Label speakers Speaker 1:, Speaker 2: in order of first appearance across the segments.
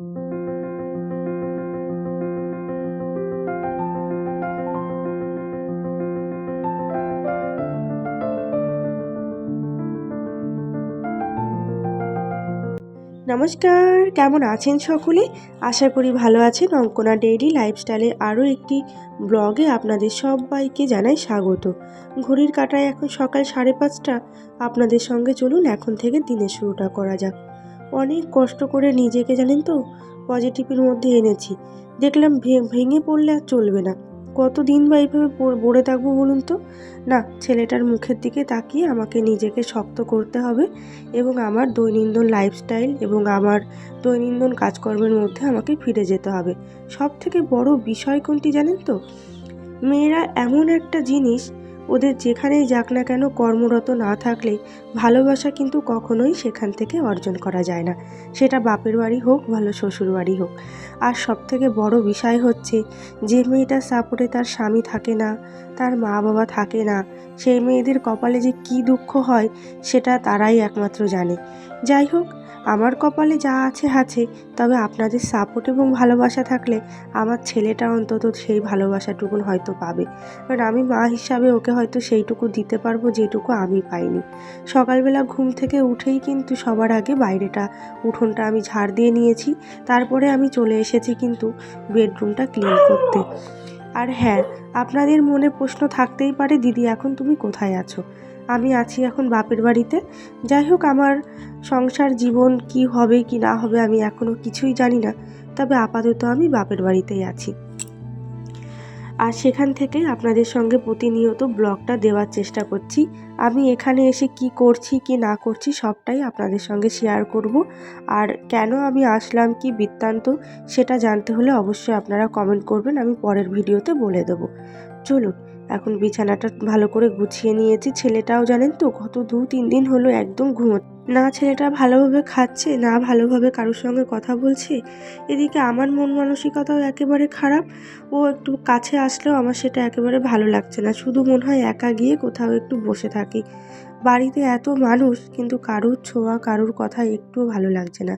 Speaker 1: নমস্কার, কেমন আছেন সকলে? আশা করি ভালো আছেন। অঙ্কনা ডেইলি লাইফস্টাইলের আরও একটি ব্লগে আপনাদের সবাইকে জানাই স্বাগত। ঘড়ির কাটায় এখন সকাল সাড়ে পাঁচটা। আপনাদের সঙ্গে চলুন, এখন থেকে দিনের শুরুটা করা যাক। অনেক কষ্ট করে নিজেকে জানেন তো পজিটিভের মধ্যে এনেছি। দেখলাম ভেঙে পড়লে আর চলবে না। কতদিন বা এইভাবে পড়ে থাকব বলুন তো? না, ছেলেটার মুখের দিকে তাকিয়ে আমাকে নিজেকে শক্ত করতে হবে এবং আমার দৈনন্দিন লাইফস্টাইল এবং আমার দৈনন্দিন কাজকর্মের মধ্যে আমাকে ফিরে যেতে হবে। সব থেকে বড় বিষয় কোনটি জানেন তো? মেয়েরা এমন একটা জিনিস ওদের যেখানেই যাক না কেন কর্মরত না থাকলে ভালোবাসা কিন্তু কখনোই সেখান থেকে অর্জন করা যায় না। সেটা বাপের বাড়ি হোক, ভালো শ্বশুর বাড়ি হোক। আর সব থেকে বড় বিষয় হচ্ছে, যে মেয়েটার সাপোর্টে তার স্বামী থাকে না, তার মা বাবা থাকে না, সেই মেয়েদের কপালে যে কী দুঃখ হয়, সেটা তারাই একমাত্র জানে। যাই হোক আমার কপালে যা আছে আছে, তবে আপনাদের সাপোর্ট এবং ভালোবাসা থাকলে আমার ছেলেটা অন্তত সেই ভালোবাসাটুকুন হয়তো পাবে। কারণ আমি মা হিসাবে ওকে হয়তো সেইটুকু দিতে পারব যেটুকু আমি পাইনি। সকালবেলা ঘুম থেকে উঠেই কিন্তু সবার আগে বাইরেটা উঠোনটা আমি ঝাড় দিয়ে নিয়েছি, তারপরে আমি চলে এসেছি কিন্তু বেডরুমটা ক্লিন করতে। আর হ্যাঁ আপনাদের মনে প্রশ্ন থাকতেই পারে, দিদি, এখন তুমি কোথায় আছো? আমি আছি এখন বাপের বাড়িতে। যাই হোক, আমার সংসার জীবন কি হবে, কি না হবে আমি এখনও কিছুই জানি না। তবে আপাতত আমি বাপের বাড়িতেই আছি। আর সেখান থেকে আপনাদের সঙ্গে প্রতিনিয়ত ব্লগটা দেওয়ার চেষ্টা করছি। আমি এখানে এসে কি করছি, কি না করছি সবটাই আপনাদের সঙ্গে শেয়ার করব। আর কেন আমি আসলাম, কি বৃত্তান্ত সেটা জানতে হলে অবশ্যই আপনারা কমেন্ট করবেন, আমি পরের ভিডিওতে বলে দেবো। চলুন, এখন বিছানাটা ভালো করে গুছিয়ে নিয়েছি। ছেলেটাও জানেন তো, গত দু তিন দিন হলো একদম ঘুমো না, ছেলেটা ভালোভাবে খাচ্ছে, না ভালোভাবে কারোর সঙ্গে কথা বলছে। এদিকে আমার মন মানসিকতাও একেবারে খারাপ। ও একটু কাছে আসলেও আমার সেটা একেবারে ভালো লাগছে না। শুধু মনে হয় একা গিয়ে কোথাও একটু বসে থাকি। বাড়িতে এত মানুষ, কিন্তু কারুর ছোঁয়া, কারুর কথা একটুও ভালো লাগছে না।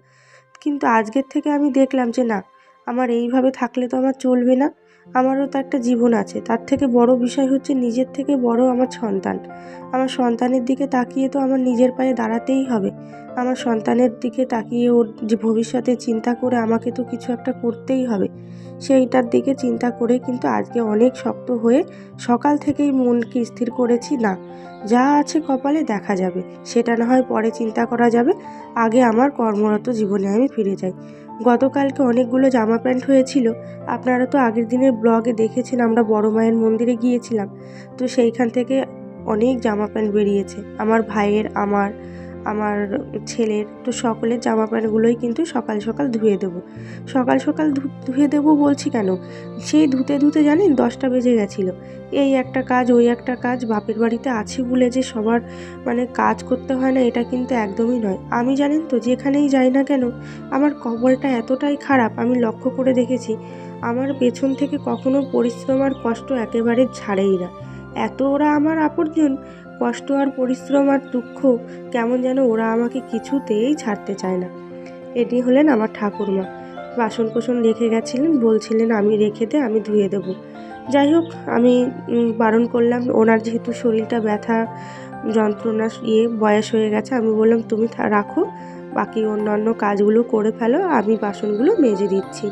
Speaker 1: কিন্তু আজকের থেকে আমি দেখলাম যে, না, আমার এইভাবে থাকলে তো আমার চলবে না। আমারও তো একটা জীবন আছে। তার থেকে বড় বিষয় হচ্ছে নিজের থেকে বড় আমার সন্তান। আমার সন্তানের দিকে তাকিয়ে তো আমার নিজের পায়ে দাঁড়াতেই হবে। আমার সন্তানের দিকে তাকিয়ে ওর যে ভবিষ্যতে চিন্তা করে আমাকে তো কিছু একটা করতেই হবে। সেইটার দিকে চিন্তা করে কিন্তু আজকে অনেক শক্ত হয়ে সকাল থেকেই মনকে স্থির করেছি, না, যা আছে কপালে দেখা যাবে। সেটা না হয় পরে চিন্তা করা যাবে। আগে আমার কর্মরত জীবনে আমি ফিরে যাই। গতকালকে অনেকগুলো জামা প্যান্ট হয়েছিল। আপনারা তো আগের দিনের ব্লগে দেখেছেন আমরা বড় মায়ের মন্দিরে গিয়েছিলাম। তো সেইখান থেকে অনেক জামা প্যান্ট বেরিয়েছে। আমার ভাইয়ের, আমার আমার ছেলের, তো সকলের জামা প্যান্টগুলোই কিন্তু সকাল সকাল ধুয়ে দেবো। সকাল সকাল ধুয়ে দেবো বলছি কেন? সেই ধুতে ধুতে জানেন দশটা বেজে গেছিল। এই একটা কাজ, ওই একটা কাজ বাপের বাড়িতে আছি বলে যে সবার মানে কাজ করতে হয় না, এটা কিন্তু একদমই নয়। আমি জানেন তো যেখানেই যাই না কেন, আমার কবলটা এতটাই খারাপ, আমি লক্ষ্য করে দেখেছি, আমার পেছন থেকে কখনো পরিশ্রম আর কষ্ট একেবারে ছাড়েই না। এত ওরা আমার আপনজন? কষ্ট আর পরিশ্রম আর দুঃখ, কেমন যেন ওরা আমাকে কিছুতেই ছাড়তে চায় না। এটি হলেন আমার ঠাকুরমা। বাসন কোসন রেখে গেছিলেন, বলছিলেন, আমি রেখে দে, আমি ধুয়ে দেব। যাই হোক, আমি বারণ করলাম। ওনার যেহেতু শরীরটা ব্যথা, যন্ত্রণা ইয়ে বয়স হয়ে গেছে, আমি বললাম, তুমি রাখো, বাকি অন্যান্য কাজগুলো করে ফেলো, আমি বাসনগুলো মেজে দিচ্ছি।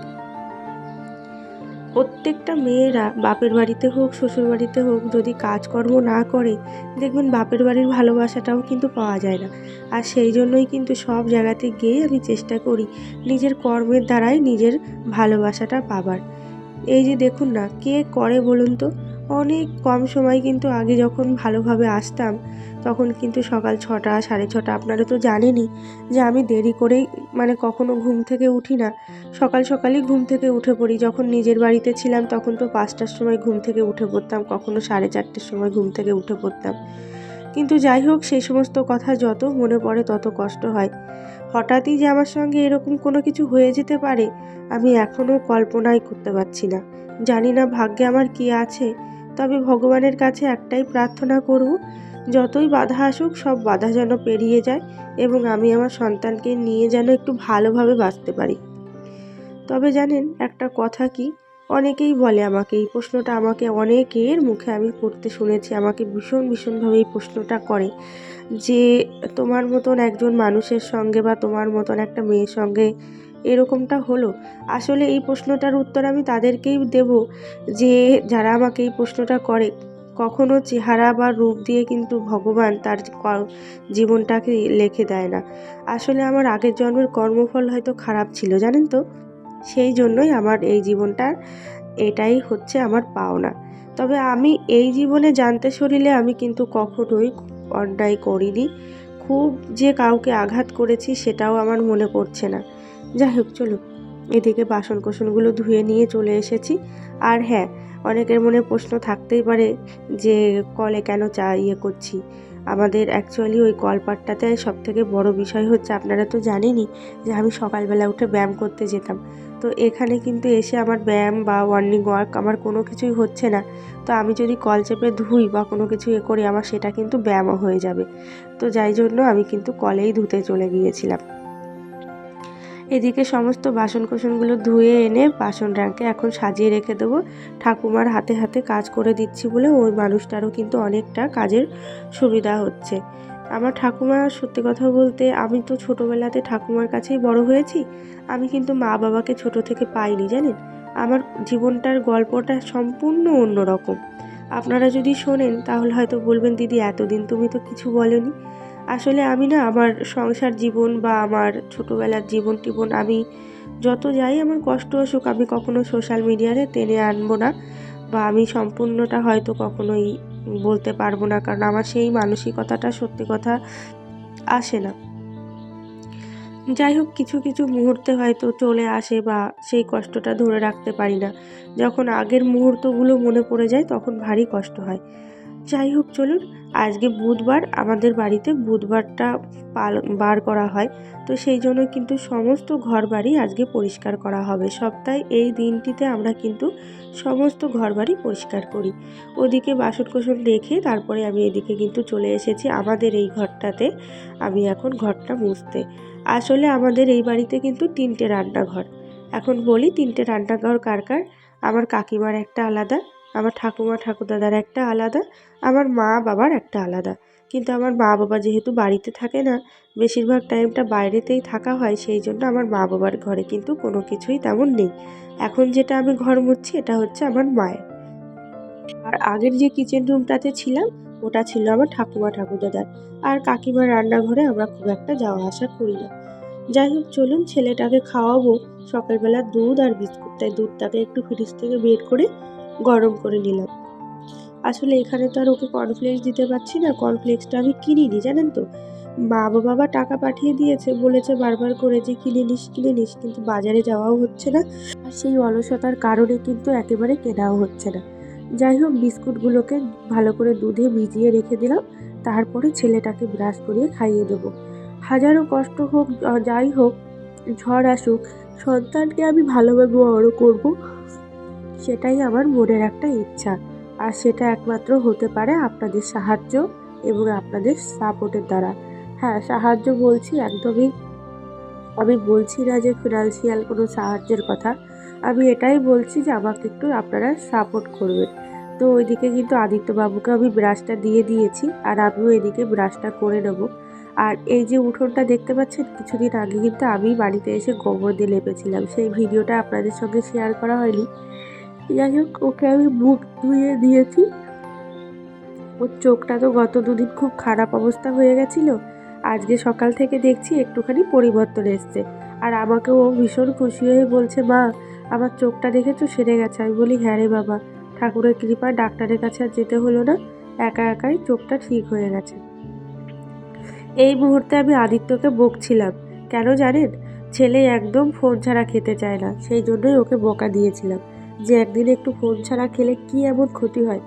Speaker 1: প্রত্যেকটা মেয়েরা বাপের বাড়িতে হোক, শ্বশুর বাড়িতে হোক, যদি কাজকর্ম না করে, দেখবেন বাপের বাড়ির ভালোবাসাটাও কিন্তু পাওয়া যায় না। আর সেই জন্যই কিন্তু সব জায়গাতে গিয়ে আমি চেষ্টা করি নিজের কর্মের দ্বারাই নিজের ভালোবাসাটা পাবার। এই যে দেখুন না, কে করে বলুন তো? অনেক কম সময় কিন্তু আগে যখন ভালোভাবে আসতাম, তখন কিন্তু সকাল ছটা, সাড়ে ছটা, আপনারা তো জানেনই যে আমি দেরি করেই মানে কখনো ঘুম থেকে উঠি না। সকাল সকালই ঘুম থেকে উঠে পড়ি। যখন নিজের বাড়িতে ছিলাম, তখন তো পাঁচটার সময় ঘুম থেকে উঠে পড়তাম, কখনো সাড়ে চারটের সময় ঘুম থেকে উঠে পড়তাম। কিন্তু যাই হোক, সেই সমস্ত কথা যত মনে পড়ে তত কষ্ট হয়। হঠাৎই যে আমার সঙ্গে এরকম কোনো কিছু হয়ে যেতে পারে, আমি এখনও কল্পনাই করতে পারছি না। জানি না ভাগ্যে আমার কী আছে। তবে ভগবানের কাছে একটাই প্রার্থনা করব, যতই বাধা আসুক, সব বাধা যেন পেরিয়ে যায় এবং আমি আমার সন্তানকে নিয়ে যেন একটু ভালোভাবে বাঁচতে পারি। তবে জানেন, একটা কথা কি? অনেকেই বলে আমাকে, এই প্রশ্নটা আমাকে অনেকের মুখে আমি করতে শুনেছি, আমাকে ভীষণ ভীষণভাবে এই প্রশ্নটা করে যে তোমার মতন একজন মানুষের সঙ্গে বা তোমার মতন একটা মেয়ের সঙ্গে এরকমটা হলো। আসলে এই প্রশ্নটার উত্তর আমি তাদেরকেই দেব যে, যারা আমাকে এই প্রশ্নটা করে, কখনো চেহারা বা রূপ দিয়ে কিন্তু ভগবান তার জীবনটাকে লেখে দেয় না। আসলে আমার আগের জন্মের কর্মফল হয়তো খারাপ ছিল, জানেন তো? সেই জন্যই আমার এই জীবনটার এটাই হচ্ছে আমার পাওনা। তবে আমি এই জীবনে জানতে শরীরে আমি কিন্তু কখনোই অন্যায় করিনি। খুব যে কাউকে আঘাত করেছি সেটাও আমার মনে পড়ছে না। যাই হোক, চলো। এদিকে বাসন কোসনগুলো ধুয়ে নিয়ে চলে এসেছি। আর হ্যাঁ অনেকের মনে প্রশ্ন থাকতেই পারে যে, কলে কেন চা ইয়ে করছি? আমাদের অ্যাকচুয়ালি ওই কলপাটটাতে সব থেকে বড় বিষয় হচ্ছে, আপনারা তো জানেনই যে, আমি সকালবেলা উঠে ব্যায়াম করতে যেতাম। তো এখানে কিন্তু এসে আমার ব্যায়াম বা ওয়ার্নিং ওয়ার্ক আমার কোনো কিছুই হচ্ছে না। তো আমি যদি কল চেপে ধুই বা কোনো কিছু এ করি, আমার সেটা কিন্তু ব্যায়ামও হয়ে যাবে। তো যাই জন্য আমি কিন্তু কলেই ধুতে চলে গিয়েছিলাম। এদিকে সমস্ত বাসন কোসনগুলো ধুয়ে এনে বাসন র্যাঙ্কে এখন সাজিয়ে রেখে দেবো। ঠাকুমার হাতে হাতে কাজ করে দিচ্ছি বলে ওই মানুষটারও কিন্তু অনেকটা কাজের সুবিধা হচ্ছে। আমার ঠাকুমা সত্যি কথা বলতে আমি তো ছোটোবেলাতে ঠাকুমার কাছেই বড় হয়েছি। আমি কিন্তু মা বাবাকে ছোট থেকে পাইনি, জানেন? আমার জীবনটার গল্পটা সম্পূর্ণ অন্যরকম আপনারা যদি শোনেন তাহলে হয়তো বলবেন, দিদি, এতদিন তুমি তো কিছু বলনি। আসলে আমি না আমার সংসার জীবন বা আমার ছোটোবেলার জীবন টিবন আমি যত যাই আমার কষ্ট আসুক, আমি কখনো সোশ্যাল মিডিয়াতে টেনে আনব না বা আমি সম্পূর্ণটা হয়তো কখনোই বলতে পারব না। কারণ আমার সেই মানসিকতাটা সত্যি কথা আসে না। যাই হোক কিছু কিছু মুহূর্তে হয়তো চলে আসে বা সেই কষ্টটা ধরে রাখতে পারি না। যখন আগের মুহূর্তগুলো মনে পড়ে যায়, তখন ভারী কষ্ট হয়। যাই হোক চলুন, আজকে বুধবার আমাদের বাড়িতে বুধবারটা পাল, বার করা হয়। তো সেই জন্য কিন্তু সমস্ত ঘর বাড়ি আজকে পরিষ্কার করা হবে। সপ্তাহে এই দিনটিতে আমরা কিন্তু সমস্ত ঘর বাড়ি পরিষ্কার করি। ওদিকে বাসন কোসন রেখে তারপরে আমি এদিকে কিন্তু চলে এসেছি আমাদের এই ঘরটাতে। আমি এখন ঘরটা মুছতে। আসলে আমাদের এই বাড়িতে কিন্তু তিনটে রান্নাঘর। এখন বলি তিনটে রান্নাঘর কার কার? আমার কাকিমার একটা আলাদা আমার ঠাকুমা, ঠাকুরদাদার একটা আলাদা, আমার মা বাবার একটা আলাদা। কিন্তু আমার মা বাবা যেহেতু বাড়িতে থাকে না, বেশিরভাগ টাইমটা বাইরেতেই থাকা হয়, সেই জন্য আমার মা বাবার ঘরে কিন্তু কোনো কিছুই তেমন নেই। এখন যেটা আমি ঘর মুছছি, এটা হচ্ছে আমার মায়ের। আর আগের যে কিচেন রুমটাতে ছিলাম, ওটা ছিল আমার ঠাকুমা, ঠাকুরদাদার। আর কাকিমার রান্নাঘরে আমরা খুব একটা যাওয়া আসা করি না। যাই হোক, চলুন ছেলেটাকে খাওয়াবো। সকালবেলা দুধ আর বিস্কুট, তাই দুধটাকে একটু ফ্রিজ থেকে বের করে গরম করে নিলাম। আসলে এখানে তো আর ওকে কর্নফ্লেক্স দিতে পারছি না কর্নফ্লেক্সটা আমি কিনিনি, জানেন তো? মা বাবা টাকা পাঠিয়ে দিয়েছে, বলেছে বারবার করে যে কিনে নিস কিনে নিস, কিন্তু বাজারে যাওয়াও হচ্ছে না। আর সেই অলসতার কারণে কিন্তু একেবারে কেনাও হচ্ছে না। যাই হোক, বিস্কুটগুলোকে ভালো করে দুধে ভিজিয়ে রেখে দিলাম, তারপরে ছেলেটাকে ব্রাশ করিয়ে খাইয়ে দেবো। হাজারো কষ্ট হোক যাই হোক, ঝড় আসুক, সন্তানকে আমি ভালোভাবে বড় করব সেটাই আমার মনের একটা ইচ্ছা। আর সেটা একমাত্র হতে পারে আপনাদের সাহায্য এবং আপনাদের সাপোর্টের দ্বারা। হ্যাঁ সাহায্য বলছি একদমই। আমি বলছি না যে ফিনান্সিয়াল কোনো সাহায্যের কথা। আমি এটাই বলছি যে আমাকে একটু আপনারা সাপোর্ট করবেন। তো ওইদিকে কিন্তু আদিত্যবাবুকে আমি ব্রাশটা দিয়ে দিয়েছি আর আমিও এদিকে ব্রাশটা করে নেব। আর এই যে উঠোনটা দেখতে পাচ্ছেন, কিছুদিন আগে কিন্তু আমি বাড়িতে এসে গোবর দিয়ে লেপেছিলাম। সেই ভিডিওটা আপনাদের সঙ্গে শেয়ার করা হয়নি। যাই হোক, ওকে আমি মুখ ধুয়ে দিয়েছি। ওর চোখটা তো গত দুদিন খুব খারাপ অবস্থা হয়ে গেছিল। আজকে সকাল থেকে দেখছি একটুখানি পরিবর্তন এসছে। আর আমাকে ও ভীষণ খুশি হয়ে বলছে, মা, আমার চোখটা দেখেছ? সেরে গেছে। আমি বলি হ্যাঁ রে বাবা, ঠাকুরের কৃপায় ডাক্তারের কাছে আর যেতে হলো না। একা একাই চোখটা ঠিক হয়ে গেছে। এই মুহূর্তে আমি আদিত্যকে বকছিলাম। কেন জানেন? ছেলে একদম ফোন ছাড়া খেতে চায় না। সেই জন্যই ওকে বকা দিয়েছিলাম। যে একদিন একটু ফোন ছাড়া খেলে কি এমন ক্ষতি হয়?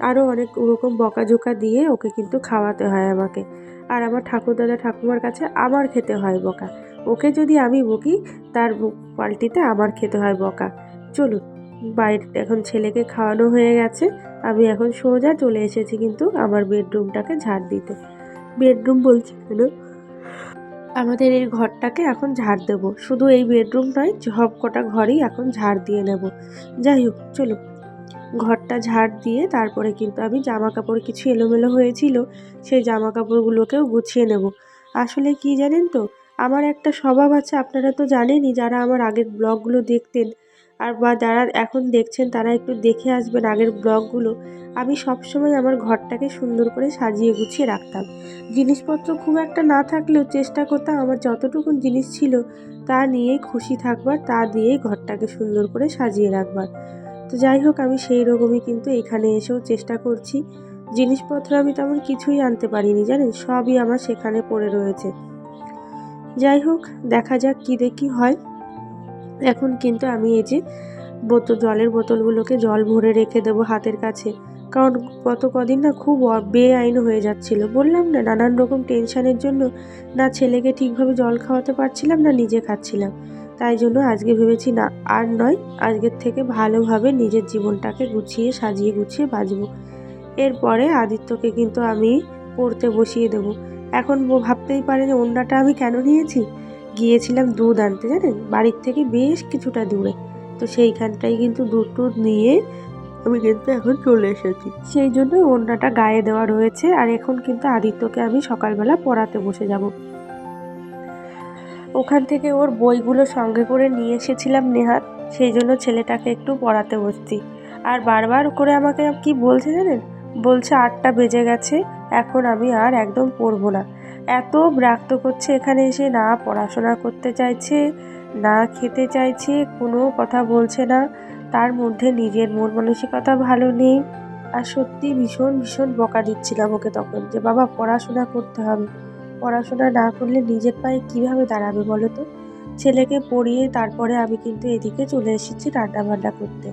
Speaker 1: আরও অনেক ওরকম বকাঝোকা দিয়ে ওকে কিন্তু খাওয়াতে হয় আমাকে। আর আমার ঠাকুরদাদা ঠাকুমার কাছে আমার খেতে হয় বকা। ওকে যদি আমি বকি, তার পাল্টিতে আমার খেতে হয় বকা। চলুন, বাইরে এখন ছেলেকে খাওয়ানো হয়ে গেছে। আমি এখন সোজা চলে এসেছি কিন্তু আমার বেডরুমটাকে ঝাড় দিতে। বেডরুম বলছি কেন? আমাদের এই ঘরটাকে এখন ঝাড় দেব। শুধু এই বেডরুম নয়, সব কটা ঘরেই এখন ঝাড় দিয়ে নেব। যাই হোক, চলো। ঘরটা ঝাড় দিয়ে তারপরে কিন্তু আমি জামা কাপড় কিছু এলোমেলো হয়েছিল, সেই জামা কাপড়গুলোকেও গুছিয়ে নেব। আসলে কি জানেন তো, আমার একটা স্বভাব আছে, আপনারা তো জানেনই, যারা আমার আগের ব্লগগুলো দেখতেন আর বা যারা এখন দেখছেন তারা একটু দেখে আসবেন আগের ব্লগগুলো। আমি সবসময় আমার ঘরটাকে সুন্দর করে সাজিয়ে গুছিয়ে রাখতাম। জিনিসপত্র খুব একটা না থাকলেও চেষ্টা করতাম আমার যতটুকু জিনিস ছিল তা নিয়েই খুশি থাকবার, তা দিয়েই ঘরটাকে সুন্দর করে সাজিয়ে রাখবার। তো যাই হোক, আমি সেই রকমই কিন্তু এখানে এসেও চেষ্টা করছি। জিনিসপত্র আমি তেমন কিছুই আনতে পারিনি, জানেন? সবই আমার সেখানে পড়ে রয়েছে। যাই হোক, দেখা যাক কী দেখি হয়। এখন কিন্তু আমি এই যে বোতল, জলের বোতলগুলোকে জল ভরে রেখে দেবো হাতের কাছে। কারণ গত কদিন না খুব বেআইন হয়ে যাচ্ছিল। বললাম না, নানান রকম টেনশানের জন্য না ছেলেকে ঠিকভাবে জল খাওয়াতে পারছিলাম, না নিজে খাচ্ছিলাম। তাই জন্য আজকে ভেবেছি না, আর নয়, আজকের থেকে ভালোভাবে নিজের জীবনটাকে গুছিয়ে, সাজিয়ে গুছিয়ে বাঁচবো। এরপরে আদিত্যকে কিন্তু আমি পড়তে বসিয়ে দেব। এখন ভাবতেই পারে যে অন্যটা আমি কেন নিয়েছি? গিয়েছিলাম দুধ আনতে, জানেন? বাড়ির থেকে বেশ কিছুটা দূরে। তো সেইখানটাই কিন্তু দুধ টুধ নিয়ে আমি কিন্তু এখন চলে এসেছি। সেই জন্য ওড়নাটা গায়ে দেওয়া রয়েছে আর এখন কিন্তু আদিত্যকে আমি সকালবেলা পড়াতে বসে যাব। ওখান থেকে ওর বইগুলো সঙ্গে করে নিয়ে এসেছিলাম নেহাত। সেই জন্য ছেলেটাকে একটু পড়াতে বসছি। আর বারবার করে আমাকে কি বলছে, জানেন? বলছে আটটা বেজে গেছে, এখন আমি আর একদম পড়ব না। এত বিরক্ত করছে, এখানে এসে না পড়াশোনা করতে চাইছে, না খেতে চাইছে, কোনো কথা বলছে না। তার মধ্যে নিজের মন মানসিকতা ভালো নেই। আর সত্যি ভীষণ ভীষণ বকা দিচ্ছিলাম ওকে তখন যে, বাবা, পড়াশোনা করতে হবে। পড়াশোনা না করলে নিজের পায়ে কীভাবে দাঁড়াবে বলো তো? ছেলেকে পড়িয়ে তারপরে আমি কিন্তু এদিকে চলে এসেছি রান্নাবান্না করতে।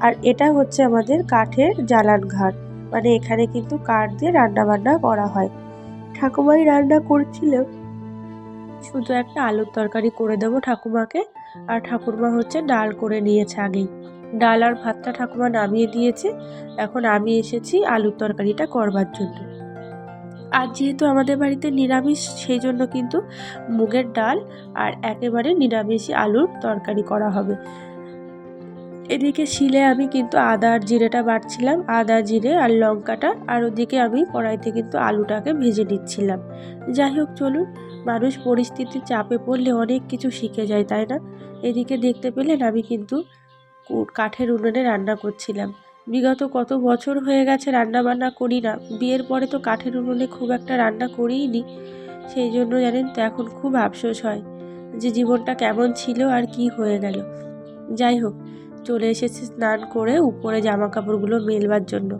Speaker 1: আর এটা হচ্ছে আমাদের কাঠের জ্বালান ঘাট। মানে এখানে কিন্তু কাঠ দিয়ে রান্নাবান্না করা হয়। ঠাকুমাই রান্না করছিল শুধু একটা আলুর তরকারি করে দেবো ঠাকুমাকে, আর ঠাকুরমা হচ্ছে ডাল করে নিয়েছে আগেই। ডাল আর ভাতটা ঠাকুমা নামিয়ে দিয়েছে। এখন আমি এসেছি আলুর তরকারিটা করবার জন্য। আর যেহেতু আমাদের বাড়িতে নিরামিষ, সেই জন্য কিন্তু মুগের ডাল আর একেবারে নিরামিষই আলুর তরকারি করা হবে। এদিকে শিলে আমি কিন্তু আদা আর জিরেটা বাটছিলাম, আদা জিরে আর লঙ্কাটা, আর ওদিকে আমি কড়াইতে কিন্তু আলুটাকে ভেজে নিচ্ছিলাম। যাই হোক, চলুন, মানুষ পরিস্থিতির চাপে পড়লে অনেক কিছু শিখে যায়, তাই না? এদিকে দেখতে পেলেন আমি কিন্তু কাঠের উনুনে রান্না করছিলাম। বিগত কত বছর হয়ে গেছে রান্না বান্না করি না, বিয়ের পরে তো কাঠের উনুনে খুব একটা রান্না করিই নি, সেই জন্য জানেন তো এখন খুব আফসোস হয় যে জীবনটা কেমন ছিল আর কি হয়ে গেল। যাই হোক চলে এসেছে স্নান করে উপরে জামা কাপড়গুলো মেলবার জন্য।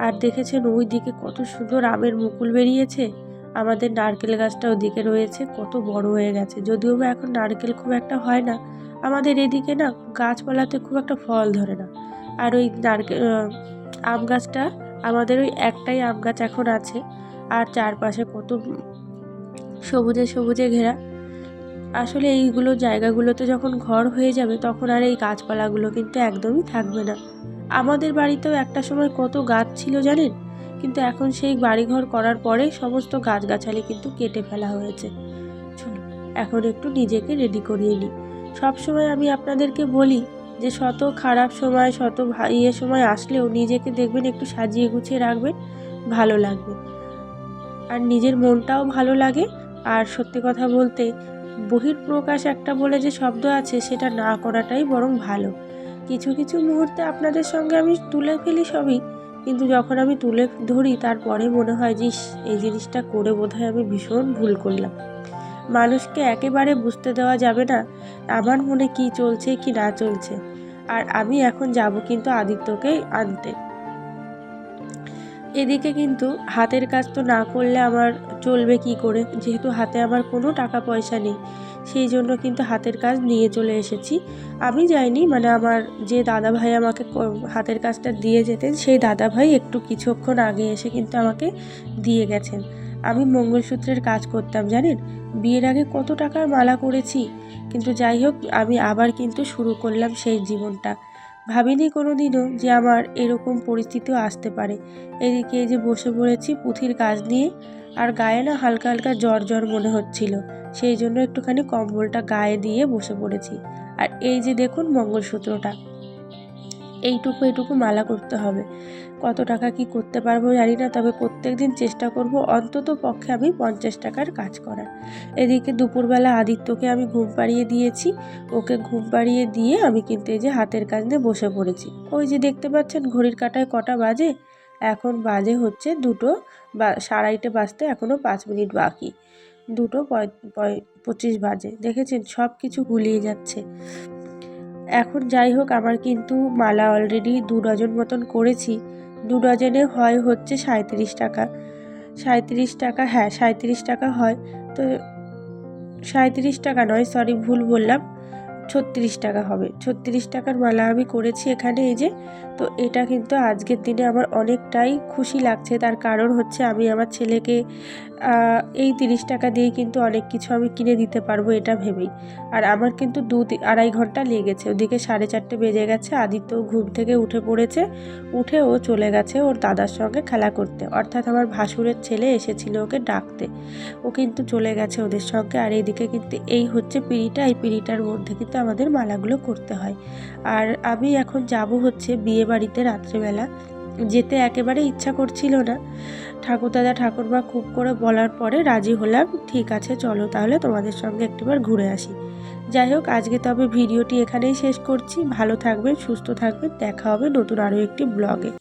Speaker 1: আর দেখেছেন ওই দিকে কত সুন্দর আমের মুকুল বেরিয়েছে? আমাদের নারকেল গাছটা ওদিকে রয়েছে, কত বড় হয়ে গেছে। যদিও বা এখন নারকেল খুব একটা হয় না, আমাদের এদিকে না গাছপালাতে খুব একটা ফল ধরে না। আর ওই নারকেল আম গাছটা, আমাদের ওই একটাই আম গাছ এখন আছে। আর চারপাশে কত সবুজে সবুজে ঘেরা। আসলে এইগুলো জায়গাগুলোতে যখন ঘর হয়ে যাবে, তখন আর এই গাছপালাগুলো কিন্তু একদমই থাকবে না। আমাদের বাড়িতেও একটা সময় কত গাছ ছিল জানেন? কিন্তু এখন সেই বাড়িঘর করার পরে সমস্ত গাছগাছালি কিন্তু কেটে ফেলা হয়েছে। এখন একটু নিজেকে রেডি করিয়ে নিই। সবসময় আমি আপনাদেরকে বলি যে, শত খারাপ সময়, শত ইয়ে সময় আসলেও নিজেকে দেখবেন, একটু সাজিয়ে গুছিয়ে রাখবেন, ভালো লাগবে। আর নিজের মনটাও ভালো লাগে। আর সত্যি কথা বলতে বহির্প্রকাশ একটা বলে যে শব্দ আছে, সেটা না করাটাই বরং ভালো। কিছু কিছু মুহূর্তে আপনাদের সঙ্গে আমি তুলে ফেলি সবই, কিন্তু যখন আমি তুলে ধরি, তারপরে মনে হয় যে এই জিনিসটা করে বোধহয় আমি ভীষণ ভুল করলাম। মানুষকে একেবারে বুঝতে দেওয়া যাবে না, আমার মনে কি চলছে কি না চলছে। আর আমি এখন যাব কিন্তু আদিত্যকেই আনতে। এদিকে কিন্তু হাতের কাজ তো না করলে আমার চলবে কি করে? যেহেতু হাতে আমার কোনো টাকা পয়সা নেই, সেই জন্য কিন্তু হাতের কাজ নিয়ে চলে এসেছি। আমি যাইনি মানে আমার যে দাদা ভাই আমাকে হাতের কাজটা দিয়ে যেতেন, সেই দাদা ভাই একটু কিছুক্ষণ আগে এসে কিন্তু আমাকে দিয়ে গেছেন। আমি মঙ্গলসূত্রের কাজ করতাম, জানেন? বিয়ের আগে কত টাকার মালা করেছি, কিন্তু যাই হোক, আমি আবার কিন্তু শুরু করলাম সেই জীবনটা। ভাবিনি কোনো দিনও যে আমার এরকম পরিস্থিতিও আসতে পারে। এদিকে যে বসে পড়েছি পুঁথির কাজ নিয়ে, আর গায়ে না হালকা হালকা জ্বর জ্বর মনে হচ্ছিল। সেই জন্য একটুখানি কম্বলটা গায়ে দিয়ে বসে পড়েছি। আর এই যে দেখুন মঙ্গলসূত্রটা। এইটুকু এইটুকু মালা করতে হবে। কত টাকা কি করতে পারব জানি না, তবে প্রত্যেক দিন চেষ্টা করব অন্তত পক্ষে আমি পঞ্চাশ টাকার কাজ করার। এদিকে দুপুরবেলা আদিত্যকে আমি ঘুম পাড়িয়ে দিয়েছি। ওকে ঘুম পাড়িয়ে দিয়ে আমি কিন্তু এই যে হাতের কাজ নিয়ে বসে পড়েছি। ওই যে দেখতে পাচ্ছেন ঘড়ির কাঁটায় কটা বাজে? এখন বাজে হচ্ছে দুটো বা সাড়াইটে বাজতে এখনও পাঁচ মিনিট বাকি। দুটো পঁয় পঁয়, পঁচিশ বাজে। দেখেছেন সব কিছু গুলিয়ে যাচ্ছে। এখন যাই হোক, আমার কিন্তু মালা অলরেডি দু ডজন মতন করেছি। দু ডজনে হয় হচ্ছে সাঁত্রিশ টাকা। সাঁত্রিশ টাকা হ্যাঁ সাঁত্রিশ টাকা হয়। তো সাঁত্রিশ টাকা নয় সরি ভুল বললাম। ছত্রিশ টাকা হবে। ছত্রিশ টাকার মালা আমি করেছি এখানে এই যে। তো এটা কিন্তু আজকের দিনে আমার অনেকটাই খুশি লাগছে। তার কারণ হচ্ছে আমি আমার ছেলেকে এই তিরিশ টাকা দিয়ে কিন্তু অনেক কিছু আমি কিনে দিতে পারব এটা ভেবেই। আর আমার কিন্তু দু আড়াই ঘণ্টা লেগেছে। ওদিকে সাড়ে চারটে বেজে গেছে। আদিত্য ঘুম থেকে উঠে পড়েছে। উঠে ও চলে গেছে ওর দাদার সঙ্গে খেলা করতে। অর্থাৎ আমার ভাসুরের ছেলে এসেছিল ওকে ডাকতে। ও কিন্তু চলে গেছে ওদের সঙ্গে। আর এইদিকে কিন্তু এই হচ্ছে পিঁড়িটা। এই পিঁড়িটার মধ্যে কিন্তু আমাদের মালাগুলো করতে হয়। আর আমি এখন যাব হচ্ছে বিয়ে বাড়িতে রাত্রেবেলা। যেতে একেবারে ইচ্ছা করছিল না। ঠাকুরদাদা ঠাকুরমা খুব করে বলার পরে রাজি হলাম। ঠিক আছে, চলো তাহলে তোমাদের সঙ্গে একটিবার ঘুরে আসি। যাই হোক, আজকে তবে ভিডিওটি এখানেই শেষ করছি। ভালো থাকবেন, সুস্থ থাকবেন। দেখা হবে নতুন আরও একটি ব্লগে।